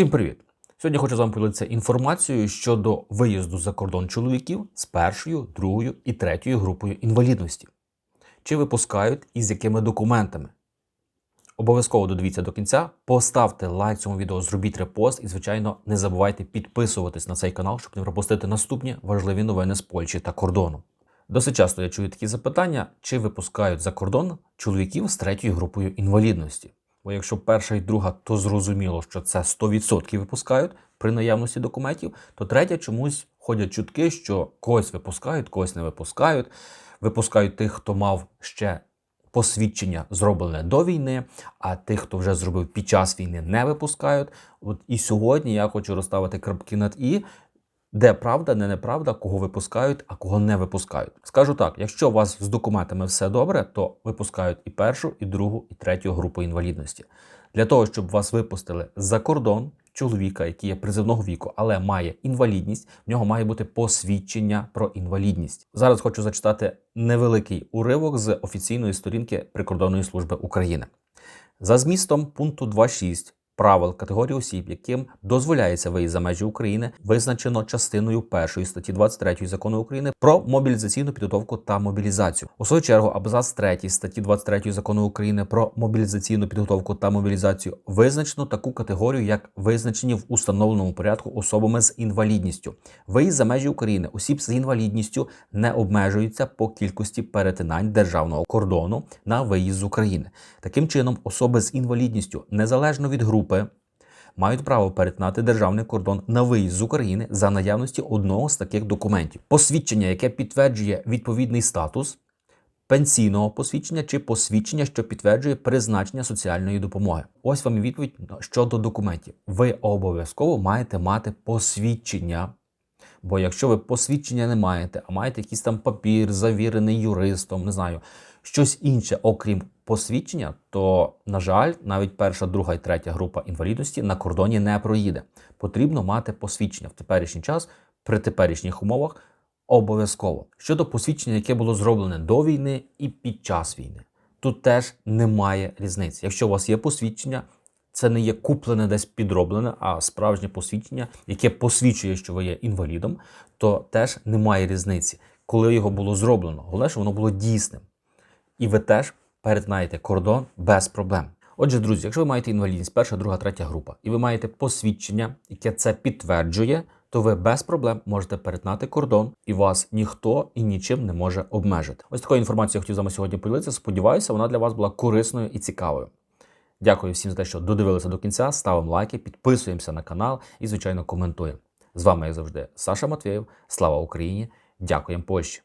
Всім привіт! Сьогодні хочу з вами поділитися інформацією щодо виїзду за кордон чоловіків з першою, другою і третьою групою інвалідності. Чи випускають і з якими документами? Обов'язково додивіться до кінця, поставте лайк цьому відео, зробіть репост і, звичайно, не забувайте підписуватись на цей канал, щоб не пропустити наступні важливі новини з Польщі та кордону. Досить часто я чую такі запитання, чи випускають за кордон чоловіків з третьою групою інвалідності. Бо якщо перша і друга, то зрозуміло, що це 100% випускають при наявності документів, то третя чомусь ходять чутки, що когось випускають, когось не випускають. Випускають тих, хто мав ще посвідчення зроблене до війни, а тих, хто вже зробив під час війни, не випускають. От і сьогодні я хочу розставити крапки над і. Де правда, не неправда, кого випускають, а кого не випускають. Скажу так: якщо у вас з документами все добре, то випускають і першу, і другу, і третю групу інвалідності. Для того, щоб вас випустили за кордон чоловіка, який є призивного віку, але має інвалідність, в нього має бути посвідчення про інвалідність. Зараз хочу зачитати невеликий уривок з офіційної сторінки Прикордонної служби України. За змістом пункту 2.6 правил категорії осіб, яким дозволяється виїзд за межі України, визначено частиною 1 статті 23 закону України про мобілізаційну підготовку та мобілізацію. У свою чергу, абзац 3 статті 23 закону України про мобілізаційну підготовку та мобілізацію визначено таку категорію, як визначені в установленому порядку особами з інвалідністю. Виїзд за межі України осіб з інвалідністю не обмежується по кількості перетинань державного кордону на виїзд з України. Таким чином, особи з інвалідністю незалежно від групи мають право перетинати державний кордон на виїзд з України за наявності одного з таких документів: посвідчення, яке підтверджує відповідний статус. Пенсійного посвідчення чи посвідчення, що підтверджує призначення соціальної допомоги. Ось вам і відповідь щодо документів. Ви обов'язково маєте мати посвідчення. Бо якщо ви посвідчення не маєте, а маєте якийсь там папір, завірений юристом, не знаю, щось інше, окрім посвідчення, то, на жаль, навіть перша, друга і третя група інвалідності на кордоні не проїде. Потрібно мати посвідчення в теперішній час, при теперішніх умовах обов'язково. Щодо посвідчення, яке було зроблене до війни і під час війни, тут теж немає різниці. Якщо у вас є посвідчення, це не є куплене десь підроблене, а справжнє посвідчення, яке посвідчує, що ви є інвалідом, то теж немає різниці, коли його було зроблено. Головне, що воно було дійсним. І ви теж перетинаєте кордон без проблем. Отже, друзі, якщо ви маєте інвалідність, перша, друга, третя група, і ви маєте посвідчення, яке це підтверджує, то ви без проблем можете перетинати кордон, і вас ніхто і нічим не може обмежити. Ось такою інформацією я хотів з вами сьогодні поділитися. Сподіваюся, вона для вас була корисною і цікавою. Дякую всім за те, що додивилися до кінця. Ставимо лайки, підписуємося на канал і, звичайно, коментуємо. З вами, як завжди, Саша Матвєєв. Слава Україні! Дякуємо Польщі!